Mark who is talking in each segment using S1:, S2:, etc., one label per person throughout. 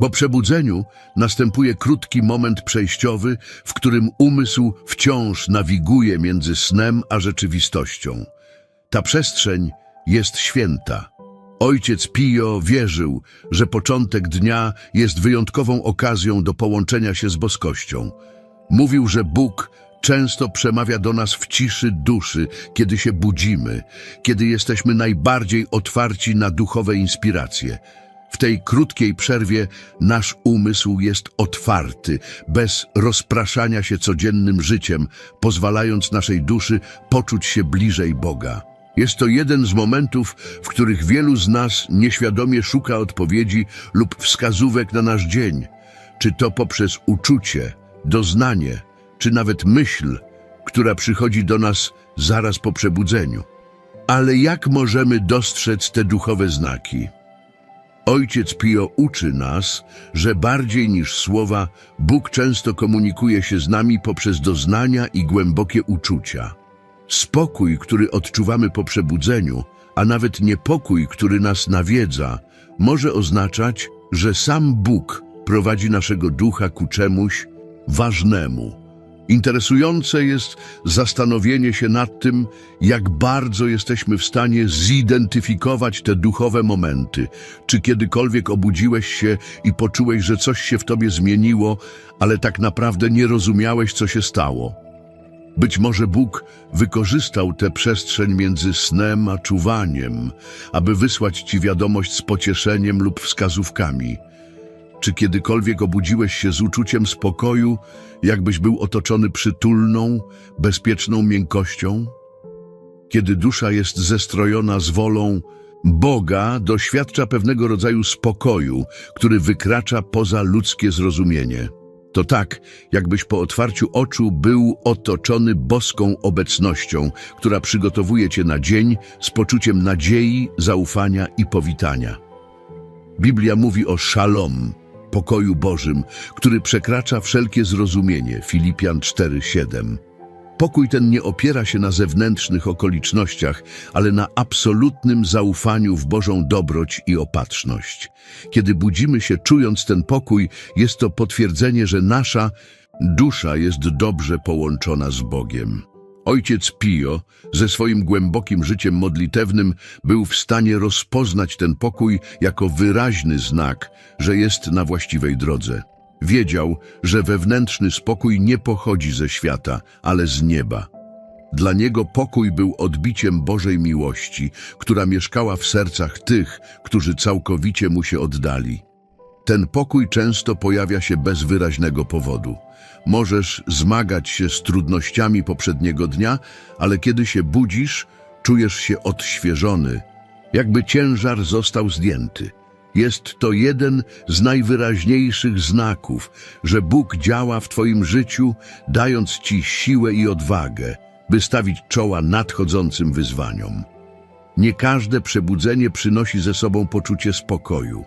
S1: Po przebudzeniu następuje krótki moment przejściowy, w którym umysł wciąż nawiguje między snem a rzeczywistością. Ta przestrzeń jest święta. Ojciec Pio wierzył, że początek dnia jest wyjątkową okazją do połączenia się z boskością. Mówił, że Bóg często przemawia do nas w ciszy duszy, kiedy się budzimy, kiedy jesteśmy najbardziej otwarci na duchowe inspiracje. W tej krótkiej przerwie nasz umysł jest otwarty, bez rozpraszania się codziennym życiem, pozwalając naszej duszy poczuć się bliżej Boga. Jest to jeden z momentów, w których wielu z nas nieświadomie szuka odpowiedzi lub wskazówek na nasz dzień, czy to poprzez uczucie, doznanie, czy nawet myśl, która przychodzi do nas zaraz po przebudzeniu. Ale jak możemy dostrzec te duchowe znaki? Ojciec Pio uczy nas, że bardziej niż słowa, Bóg często komunikuje się z nami poprzez doznania i głębokie uczucia. Spokój, który odczuwamy po przebudzeniu, a nawet niepokój, który nas nawiedza, może oznaczać, że sam Bóg prowadzi naszego ducha ku czemuś ważnemu. Interesujące jest zastanowienie się nad tym, jak bardzo jesteśmy w stanie zidentyfikować te duchowe momenty. Czy kiedykolwiek obudziłeś się i poczułeś, że coś się w tobie zmieniło, ale tak naprawdę nie rozumiałeś, co się stało? Być może Bóg wykorzystał tę przestrzeń między snem a czuwaniem, aby wysłać ci wiadomość z pocieszeniem lub wskazówkami. Czy kiedykolwiek obudziłeś się z uczuciem spokoju, jakbyś był otoczony przytulną, bezpieczną miękkością? Kiedy dusza jest zestrojona z wolą Boga, doświadcza pewnego rodzaju spokoju, który wykracza poza ludzkie zrozumienie. To tak, jakbyś po otwarciu oczu był otoczony boską obecnością, która przygotowuje cię na dzień z poczuciem nadziei, zaufania i powitania. Biblia mówi o szalom, pokoju Bożym, który przekracza wszelkie zrozumienie. Filipian 4:7. Pokój ten nie opiera się na zewnętrznych okolicznościach, ale na absolutnym zaufaniu w Bożą dobroć i opatrzność. Kiedy budzimy się czując ten pokój, jest to potwierdzenie, że nasza dusza jest dobrze połączona z Bogiem. Ojciec Pio ze swoim głębokim życiem modlitewnym był w stanie rozpoznać ten pokój jako wyraźny znak, że jest na właściwej drodze. Wiedział, że wewnętrzny spokój nie pochodzi ze świata, ale z nieba. Dla niego pokój był odbiciem Bożej miłości, która mieszkała w sercach tych, którzy całkowicie mu się oddali. Ten pokój często pojawia się bez wyraźnego powodu. Możesz zmagać się z trudnościami poprzedniego dnia, ale kiedy się budzisz, czujesz się odświeżony, jakby ciężar został zdjęty. Jest to jeden z najwyraźniejszych znaków, że Bóg działa w Twoim życiu, dając Ci siłę i odwagę, by stawić czoła nadchodzącym wyzwaniom. Nie każde przebudzenie przynosi ze sobą poczucie spokoju.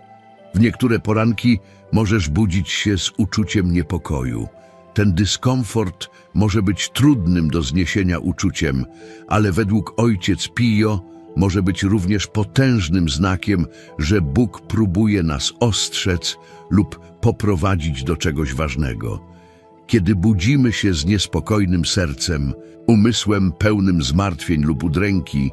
S1: W niektóre poranki możesz budzić się z uczuciem niepokoju. Ten dyskomfort może być trudnym do zniesienia uczuciem, ale według ojciec Pio może być również potężnym znakiem, że Bóg próbuje nas ostrzec lub poprowadzić do czegoś ważnego. Kiedy budzimy się z niespokojnym sercem, umysłem pełnym zmartwień lub udręki,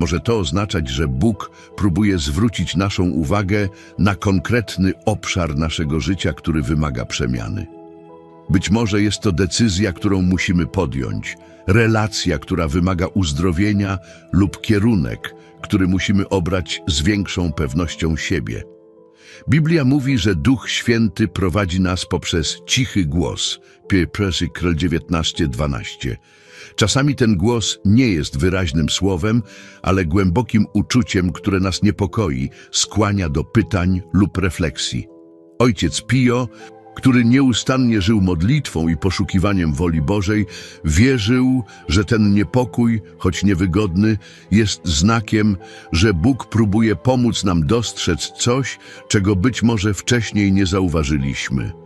S1: może to oznaczać, że Bóg próbuje zwrócić naszą uwagę na konkretny obszar naszego życia, który wymaga przemiany. Być może jest to decyzja, którą musimy podjąć, relacja, która wymaga uzdrowienia lub kierunek, który musimy obrać z większą pewnością siebie. Biblia mówi, że Duch Święty prowadzi nas poprzez cichy głos. Pieprzykl 19:12. Czasami ten głos nie jest wyraźnym słowem, ale głębokim uczuciem, które nas niepokoi, skłania do pytań lub refleksji. Ojciec Pio, który nieustannie żył modlitwą i poszukiwaniem woli Bożej, wierzył, że ten niepokój, choć niewygodny, jest znakiem, że Bóg próbuje pomóc nam dostrzec coś, czego być może wcześniej nie zauważyliśmy.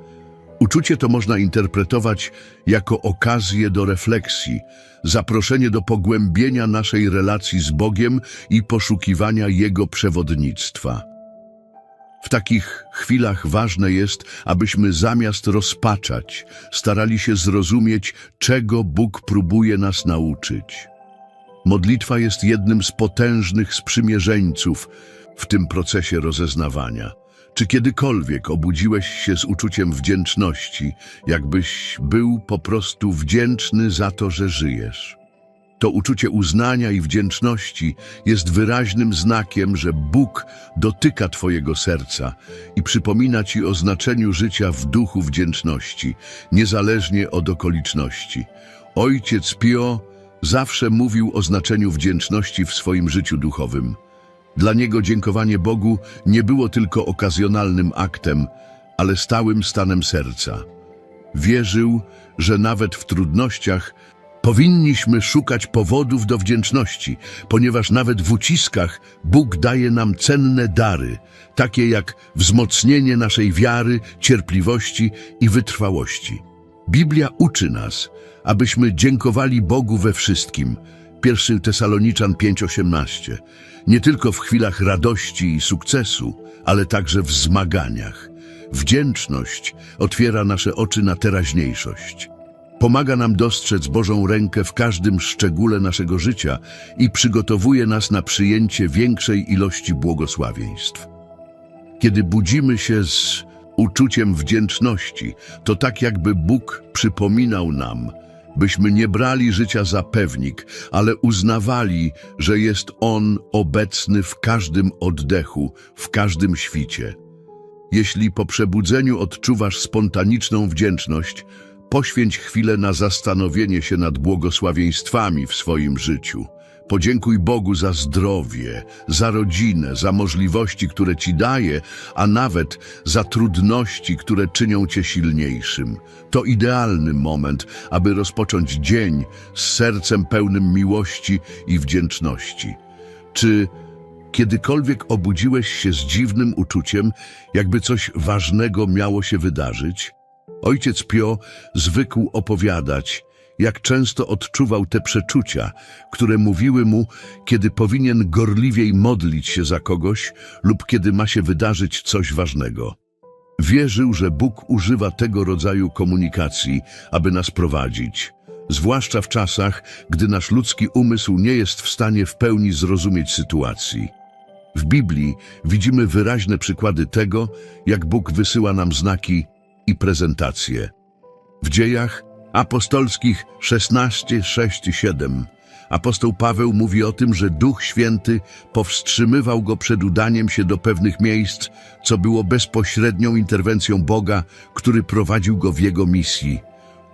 S1: Uczucie to można interpretować jako okazję do refleksji, zaproszenie do pogłębienia naszej relacji z Bogiem i poszukiwania Jego przewodnictwa. W takich chwilach ważne jest, abyśmy zamiast rozpaczać, starali się zrozumieć, czego Bóg próbuje nas nauczyć. Modlitwa jest jednym z potężnych sprzymierzeńców w tym procesie rozeznawania. Czy kiedykolwiek obudziłeś się z uczuciem wdzięczności, jakbyś był po prostu wdzięczny za to, że żyjesz? To uczucie uznania i wdzięczności jest wyraźnym znakiem, że Bóg dotyka Twojego serca i przypomina Ci o znaczeniu życia w duchu wdzięczności, niezależnie od okoliczności. Ojciec Pio zawsze mówił o znaczeniu wdzięczności w swoim życiu duchowym. Dla niego dziękowanie Bogu nie było tylko okazjonalnym aktem, ale stałym stanem serca. Wierzył, że nawet w trudnościach powinniśmy szukać powodów do wdzięczności, ponieważ nawet w uciskach Bóg daje nam cenne dary, takie jak wzmocnienie naszej wiary, cierpliwości i wytrwałości. Biblia uczy nas, abyśmy dziękowali Bogu we wszystkim. 1 Tesaloniczan 5:18. Nie tylko w chwilach radości i sukcesu, ale także w zmaganiach. Wdzięczność otwiera nasze oczy na teraźniejszość. Pomaga nam dostrzec Bożą rękę w każdym szczególe naszego życia i przygotowuje nas na przyjęcie większej ilości błogosławieństw. Kiedy budzimy się z uczuciem wdzięczności, to tak jakby Bóg przypominał nam, byśmy nie brali życia za pewnik, ale uznawali, że jest On obecny w każdym oddechu, w każdym świcie. Jeśli po przebudzeniu odczuwasz spontaniczną wdzięczność, poświęć chwilę na zastanowienie się nad błogosławieństwami w swoim życiu. Podziękuj Bogu za zdrowie, za rodzinę, za możliwości, które Ci daje, a nawet za trudności, które czynią Cię silniejszym. To idealny moment, aby rozpocząć dzień z sercem pełnym miłości i wdzięczności. Czy kiedykolwiek obudziłeś się z dziwnym uczuciem, jakby coś ważnego miało się wydarzyć? Ojciec Pio zwykł opowiadać, jak często odczuwał te przeczucia, które mówiły mu, kiedy powinien gorliwiej modlić się za kogoś lub kiedy ma się wydarzyć coś ważnego. Wierzył, że Bóg używa tego rodzaju komunikacji, aby nas prowadzić, zwłaszcza w czasach, gdy nasz ludzki umysł nie jest w stanie w pełni zrozumieć sytuacji. W Biblii widzimy wyraźne przykłady tego, jak Bóg wysyła nam znaki i prezentacje. W dziejach apostolskich 16, 6 i 7 apostoł Paweł mówi o tym, że Duch Święty powstrzymywał go przed udaniem się do pewnych miejsc, co było bezpośrednią interwencją Boga, który prowadził go w jego misji.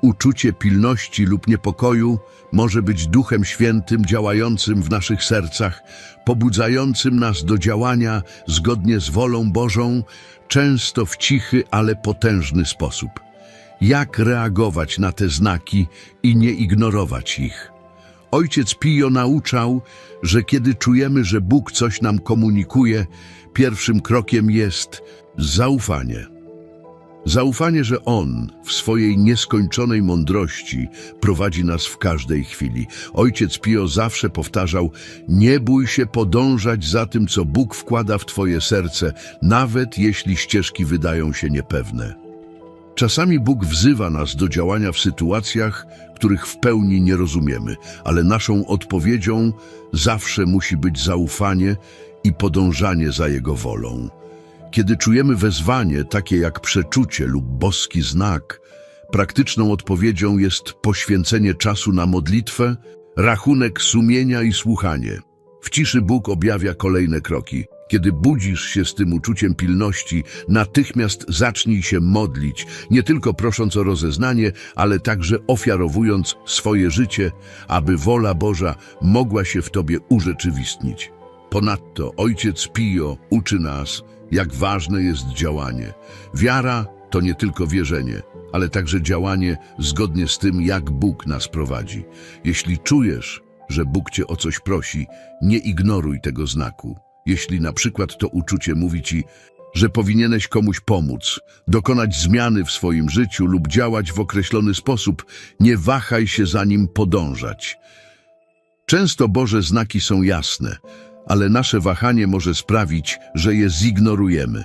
S1: Uczucie pilności lub niepokoju może być Duchem Świętym działającym w naszych sercach, pobudzającym nas do działania zgodnie z wolą Bożą, często w cichy, ale potężny sposób. Jak reagować na te znaki i nie ignorować ich? Ojciec Pio nauczał, że kiedy czujemy, że Bóg coś nam komunikuje, pierwszym krokiem jest zaufanie. Zaufanie, że On w swojej nieskończonej mądrości prowadzi nas w każdej chwili. Ojciec Pio zawsze powtarzał, nie bój się podążać za tym, co Bóg wkłada w Twoje serce, nawet jeśli ścieżki wydają się niepewne. Czasami Bóg wzywa nas do działania w sytuacjach, których w pełni nie rozumiemy, ale naszą odpowiedzią zawsze musi być zaufanie i podążanie za Jego wolą. Kiedy czujemy wezwanie, takie jak przeczucie lub boski znak, praktyczną odpowiedzią jest poświęcenie czasu na modlitwę, rachunek sumienia i słuchanie. W ciszy Bóg objawia kolejne kroki. Kiedy budzisz się z tym uczuciem pilności, natychmiast zacznij się modlić, nie tylko prosząc o rozeznanie, ale także ofiarowując swoje życie, aby wola Boża mogła się w Tobie urzeczywistnić. Ponadto Ojciec Pio uczy nas, jak ważne jest działanie. Wiara to nie tylko wierzenie, ale także działanie zgodnie z tym, jak Bóg nas prowadzi. Jeśli czujesz, że Bóg cię o coś prosi, nie ignoruj tego znaku. Jeśli na przykład to uczucie mówi ci, że powinieneś komuś pomóc, dokonać zmiany w swoim życiu lub działać w określony sposób, nie wahaj się za nim podążać. Często Boże znaki są jasne, ale nasze wahanie może sprawić, że je zignorujemy.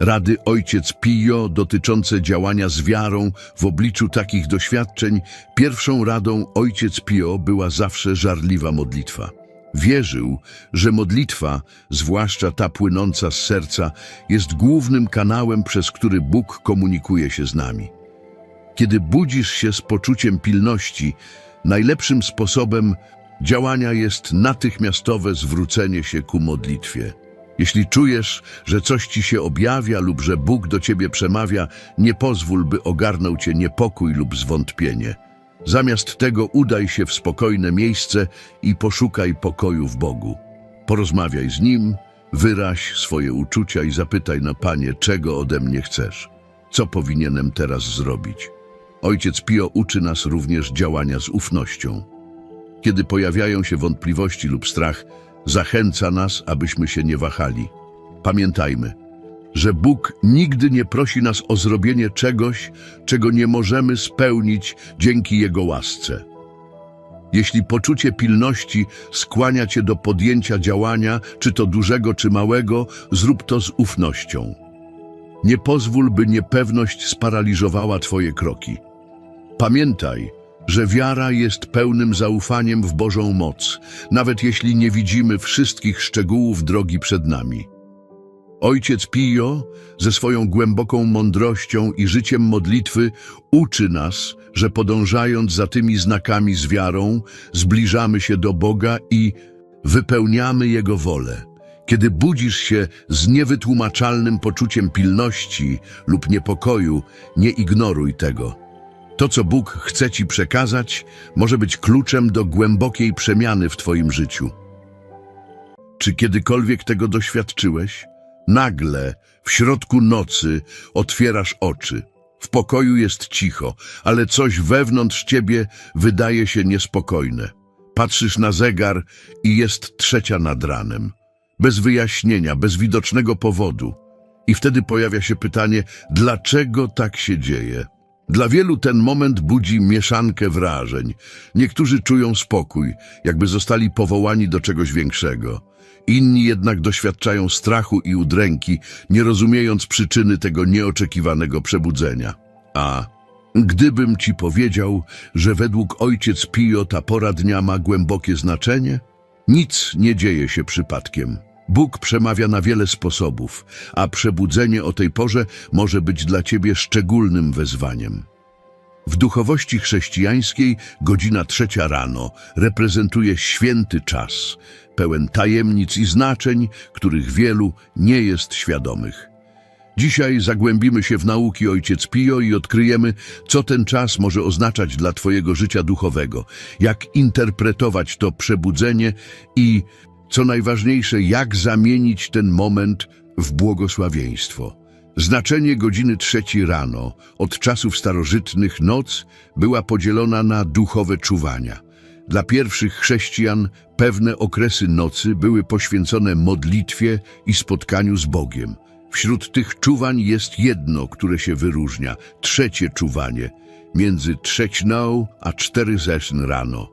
S1: Rady ojciec Pio dotyczące działania z wiarą w obliczu takich doświadczeń, pierwszą radą ojciec Pio była zawsze żarliwa modlitwa. Wierzył, że modlitwa, zwłaszcza ta płynąca z serca, jest głównym kanałem, przez który Bóg komunikuje się z nami. Kiedy budzisz się z poczuciem pilności, najlepszym sposobem działania jest natychmiastowe zwrócenie się ku modlitwie. Jeśli czujesz, że coś ci się objawia lub że Bóg do ciebie przemawia, nie pozwól, by ogarnął cię niepokój lub zwątpienie. Zamiast tego udaj się w spokojne miejsce i poszukaj pokoju w Bogu. Porozmawiaj z Nim, wyraź swoje uczucia i zapytaj na Panie, czego ode mnie chcesz. Co powinienem teraz zrobić? Ojciec Pio uczy nas również działania z ufnością. Kiedy pojawiają się wątpliwości lub strach, zachęca nas, abyśmy się nie wahali. Pamiętajmy, że Bóg nigdy nie prosi nas o zrobienie czegoś, czego nie możemy spełnić dzięki Jego łasce. Jeśli poczucie pilności skłania Cię do podjęcia działania, czy to dużego, czy małego, zrób to z ufnością. Nie pozwól, by niepewność sparaliżowała Twoje kroki. Pamiętaj, że wiara jest pełnym zaufaniem w Bożą moc, nawet jeśli nie widzimy wszystkich szczegółów drogi przed nami. Ojciec Pio ze swoją głęboką mądrością i życiem modlitwy uczy nas, że podążając za tymi znakami z wiarą, zbliżamy się do Boga i wypełniamy Jego wolę. Kiedy budzisz się z niewytłumaczalnym poczuciem pilności lub niepokoju, nie ignoruj tego. To, co Bóg chce Ci przekazać, może być kluczem do głębokiej przemiany w Twoim życiu. Czy kiedykolwiek tego doświadczyłeś? Nagle, w środku nocy, otwierasz oczy. W pokoju jest cicho, ale coś wewnątrz ciebie wydaje się niespokojne. Patrzysz na zegar i jest trzecia nad ranem. Bez wyjaśnienia, bez widocznego powodu. I wtedy pojawia się pytanie, dlaczego tak się dzieje? Dla wielu ten moment budzi mieszankę wrażeń. Niektórzy czują spokój, jakby zostali powołani do czegoś większego. Inni jednak doświadczają strachu i udręki, nie rozumiejąc przyczyny tego nieoczekiwanego przebudzenia. A gdybym ci powiedział, że według ojciec Pio ta pora dnia ma głębokie znaczenie? Nic nie dzieje się przypadkiem. Bóg przemawia na wiele sposobów, a przebudzenie o tej porze może być dla ciebie szczególnym wezwaniem. W duchowości chrześcijańskiej godzina trzecia rano reprezentuje święty czas, pełen tajemnic i znaczeń, których wielu nie jest świadomych. Dzisiaj zagłębimy się w nauki Ojciec Pio i odkryjemy, co ten czas może oznaczać dla Twojego życia duchowego, jak interpretować to przebudzenie i, co najważniejsze, jak zamienić ten moment w błogosławieństwo. Znaczenie godziny trzeciej rano, od czasów starożytnych noc, była podzielona na duchowe czuwania. Dla pierwszych chrześcijan pewne okresy nocy były poświęcone modlitwie i spotkaniu z Bogiem. Wśród tych czuwań jest jedno, które się wyróżnia, trzecie czuwanie, między trzeciną a cztery zeszn rano.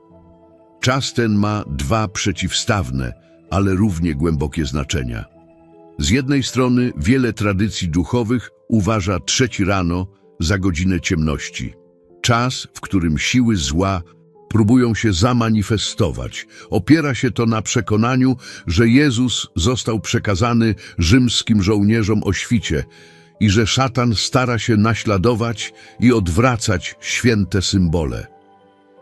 S1: Czas ten ma dwa przeciwstawne, ale równie głębokie znaczenia. Z jednej strony wiele tradycji duchowych uważa trzeci rano za godzinę ciemności. Czas, w którym siły zła próbują się zamanifestować. Opiera się to na przekonaniu, że Jezus został przekazany rzymskim żołnierzom o świcie i że szatan stara się naśladować i odwracać święte symbole.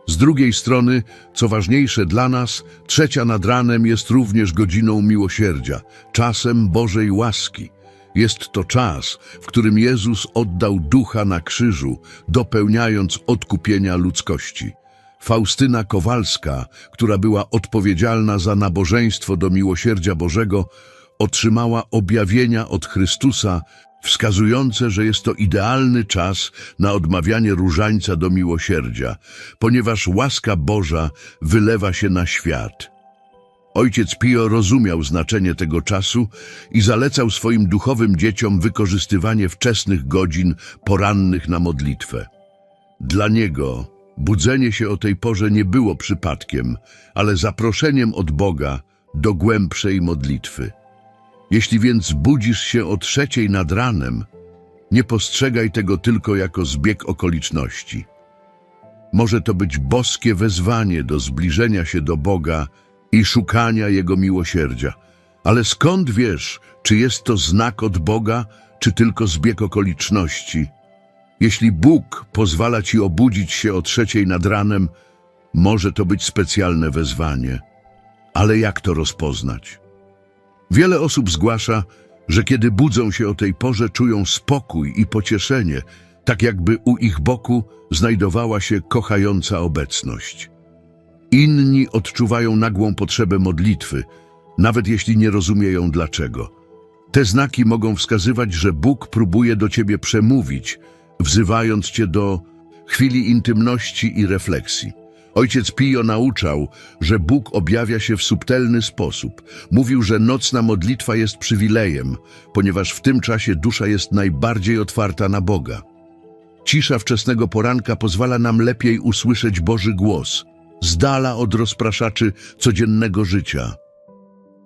S1: Z drugiej strony, co ważniejsze dla nas, trzecia nad ranem jest również godziną miłosierdzia, czasem Bożej łaski. Jest to czas, w którym Jezus oddał ducha na krzyżu, dopełniając odkupienia ludzkości. Faustyna Kowalska, która była odpowiedzialna za nabożeństwo do miłosierdzia Bożego, otrzymała objawienia od Chrystusa, wskazujące, że jest to idealny czas na odmawianie różańca do miłosierdzia, ponieważ łaska Boża wylewa się na świat. Ojciec Pio rozumiał znaczenie tego czasu i zalecał swoim duchowym dzieciom wykorzystywanie wczesnych godzin porannych na modlitwę. Dla niego budzenie się o tej porze nie było przypadkiem, ale zaproszeniem od Boga do głębszej modlitwy. Jeśli więc budzisz się o trzeciej nad ranem, nie postrzegaj tego tylko jako zbieg okoliczności. Może to być boskie wezwanie do zbliżenia się do Boga i szukania Jego miłosierdzia. Ale skąd wiesz, czy jest to znak od Boga, czy tylko zbieg okoliczności? Jeśli Bóg pozwala ci obudzić się o trzeciej nad ranem, może to być specjalne wezwanie. Ale jak to rozpoznać? Wiele osób zgłasza, że kiedy budzą się o tej porze, czują spokój i pocieszenie, tak jakby u ich boku znajdowała się kochająca obecność. Inni odczuwają nagłą potrzebę modlitwy, nawet jeśli nie rozumieją dlaczego. Te znaki mogą wskazywać, że Bóg próbuje do ciebie przemówić, wzywając cię do chwili intymności i refleksji. Ojciec Pio nauczał, że Bóg objawia się w subtelny sposób. Mówił, że nocna modlitwa jest przywilejem, ponieważ w tym czasie dusza jest najbardziej otwarta na Boga. Cisza wczesnego poranka pozwala nam lepiej usłyszeć Boży głos, z dala od rozpraszaczy codziennego życia.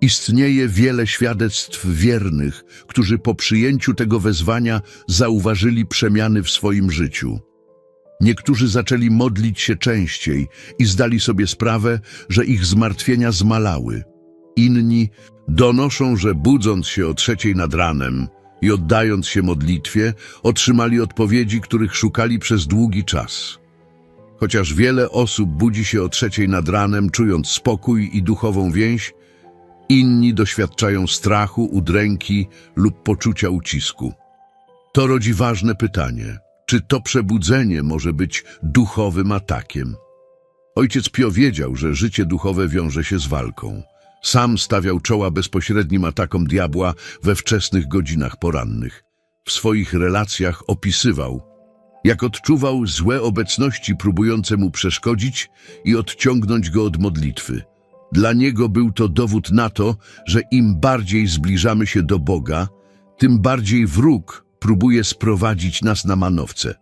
S1: Istnieje wiele świadectw wiernych, którzy po przyjęciu tego wezwania zauważyli przemiany w swoim życiu. Niektórzy zaczęli modlić się częściej i zdali sobie sprawę, że ich zmartwienia zmalały. Inni donoszą, że budząc się o trzeciej nad ranem i oddając się modlitwie, otrzymali odpowiedzi, których szukali przez długi czas. Chociaż wiele osób budzi się o trzeciej nad ranem, czując spokój i duchową więź, inni doświadczają strachu, udręki lub poczucia ucisku. To rodzi ważne pytanie, czy to przebudzenie może być duchowym atakiem? Ojciec Pio wiedział, że życie duchowe wiąże się z walką. Sam stawiał czoła bezpośrednim atakom diabła we wczesnych godzinach porannych. W swoich relacjach opisywał, jak odczuwał złe obecności próbujące mu przeszkodzić i odciągnąć go od modlitwy. Dla niego był to dowód na to, że im bardziej zbliżamy się do Boga, tym bardziej wróg próbuje sprowadzić nas na manowce.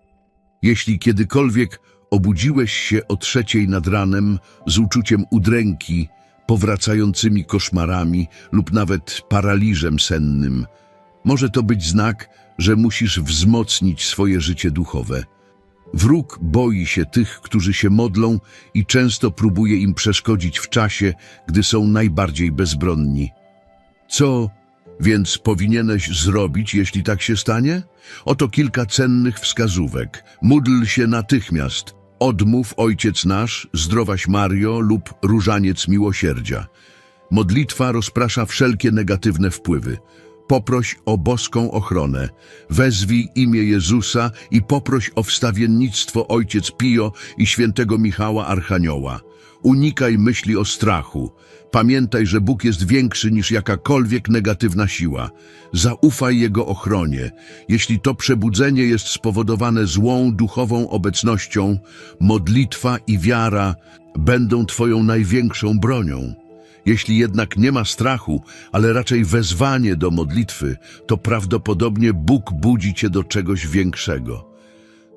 S1: Jeśli kiedykolwiek obudziłeś się o trzeciej nad ranem z uczuciem udręki, powracającymi koszmarami lub nawet paraliżem sennym, może to być znak, że musisz wzmocnić swoje życie duchowe. Wróg boi się tych, którzy się modlą i często próbuje im przeszkodzić w czasie, gdy są najbardziej bezbronni. Co więc powinieneś zrobić, jeśli tak się stanie? Oto kilka cennych wskazówek. Módl się natychmiast. Odmów Ojciec Nasz, Zdrowaś Mario lub Różaniec Miłosierdzia. Modlitwa rozprasza wszelkie negatywne wpływy. Poproś o boską ochronę. Wezwij imię Jezusa i poproś o wstawiennictwo Ojciec Pio i świętego Michała Archanioła. Unikaj myśli o strachu. Pamiętaj, że Bóg jest większy niż jakakolwiek negatywna siła. Zaufaj Jego ochronie. Jeśli to przebudzenie jest spowodowane złą duchową obecnością, modlitwa i wiara będą Twoją największą bronią. Jeśli jednak nie ma strachu, ale raczej wezwanie do modlitwy, to prawdopodobnie Bóg budzi Cię do czegoś większego.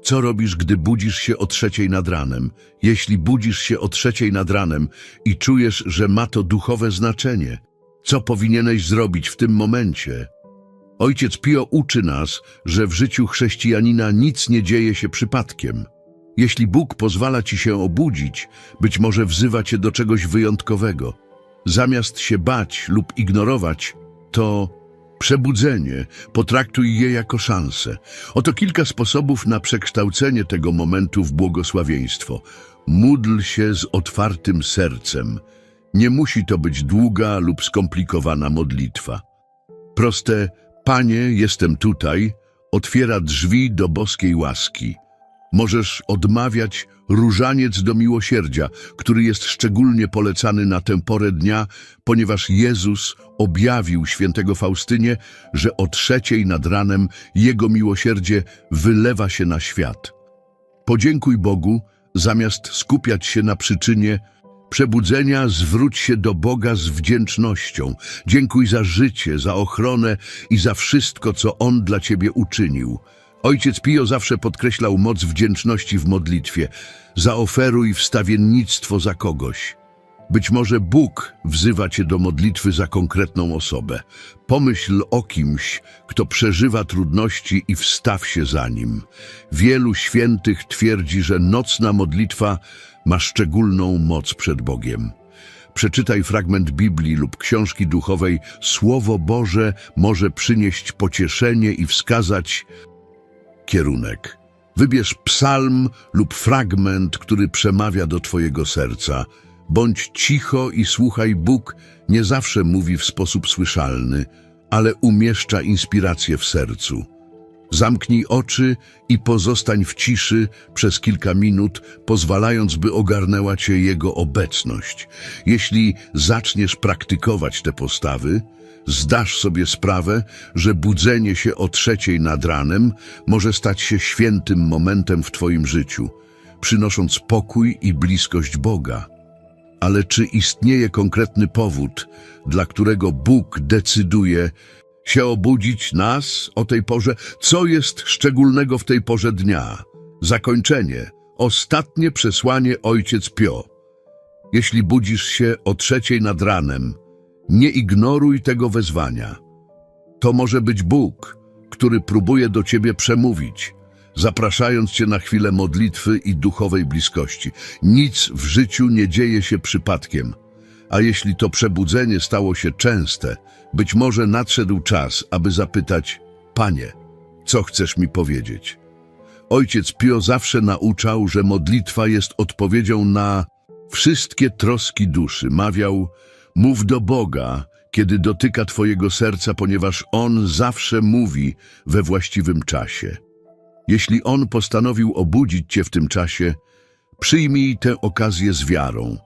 S1: Co robisz, gdy budzisz się o trzeciej nad ranem? Jeśli budzisz się o trzeciej nad ranem i czujesz, że ma to duchowe znaczenie, co powinieneś zrobić w tym momencie? Ojciec Pio uczy nas, że w życiu chrześcijanina nic nie dzieje się przypadkiem. Jeśli Bóg pozwala ci się obudzić, być może wzywa cię do czegoś wyjątkowego. Zamiast się bać lub ignorować, to Przebudzenie, potraktuj je jako szansę. Oto kilka sposobów na przekształcenie tego momentu w błogosławieństwo. Módl się z otwartym sercem. Nie musi to być długa lub skomplikowana modlitwa. Proste Panie, jestem tutaj, otwiera drzwi do boskiej łaski. Możesz odmawiać różaniec do miłosierdzia, który jest szczególnie polecany na tę porę dnia, ponieważ Jezus objawił świętego Faustynie, że o trzeciej nad ranem Jego miłosierdzie wylewa się na świat. Podziękuj Bogu, zamiast skupiać się na przyczynie przebudzenia, zwróć się do Boga z wdzięcznością. Dziękuj za życie, za ochronę i za wszystko, co On dla Ciebie uczynił. Ojciec Pio zawsze podkreślał moc wdzięczności w modlitwie. Zaoferuj wstawiennictwo za kogoś. Być może Bóg wzywa cię do modlitwy za konkretną osobę. Pomyśl o kimś, kto przeżywa trudności i wstaw się za nim. Wielu świętych twierdzi, że nocna modlitwa ma szczególną moc przed Bogiem. Przeczytaj fragment Biblii lub książki duchowej. Słowo Boże może przynieść pocieszenie i wskazać kierunek. Wybierz psalm lub fragment, który przemawia do Twojego serca. Bądź cicho i słuchaj, Bóg nie zawsze mówi w sposób słyszalny, ale umieszcza inspirację w sercu. Zamknij oczy i pozostań w ciszy przez kilka minut, pozwalając, by ogarnęła Cię Jego obecność. Jeśli zaczniesz praktykować te postawy, zdasz sobie sprawę, że budzenie się o trzeciej nad ranem może stać się świętym momentem w Twoim życiu, przynosząc pokój i bliskość Boga. Ale czy istnieje konkretny powód, dla którego Bóg decyduje się obudzić nas o tej porze? Co jest szczególnego w tej porze dnia? Zakończenie. Ostatnie przesłanie Ojciec Pio. Jeśli budzisz się o trzeciej nad ranem, nie ignoruj tego wezwania. To może być Bóg, który próbuje do ciebie przemówić, zapraszając cię na chwilę modlitwy i duchowej bliskości. Nic w życiu nie dzieje się przypadkiem, a jeśli to przebudzenie stało się częste, być może nadszedł czas, aby zapytać: Panie, co chcesz mi powiedzieć? Ojciec Pio zawsze nauczał, że modlitwa jest odpowiedzią na wszystkie troski duszy. Mawiał, mów do Boga, kiedy dotyka Twojego serca, ponieważ On zawsze mówi we właściwym czasie. Jeśli On postanowił obudzić Cię w tym czasie, przyjmij tę okazję z wiarą.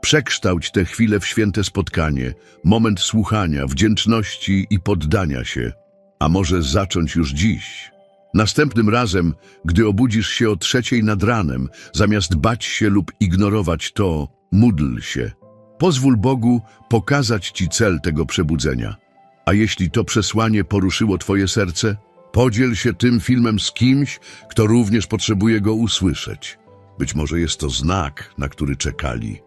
S1: Przekształć tę chwilę w święte spotkanie, moment słuchania, wdzięczności i poddania się, a może zacząć już dziś. Następnym razem, gdy obudzisz się o trzeciej nad ranem, zamiast bać się lub ignorować to, módl się. Pozwól Bogu pokazać Ci cel tego przebudzenia. A jeśli to przesłanie poruszyło Twoje serce, podziel się tym filmem z kimś, kto również potrzebuje go usłyszeć. Być może jest to znak, na który czekali.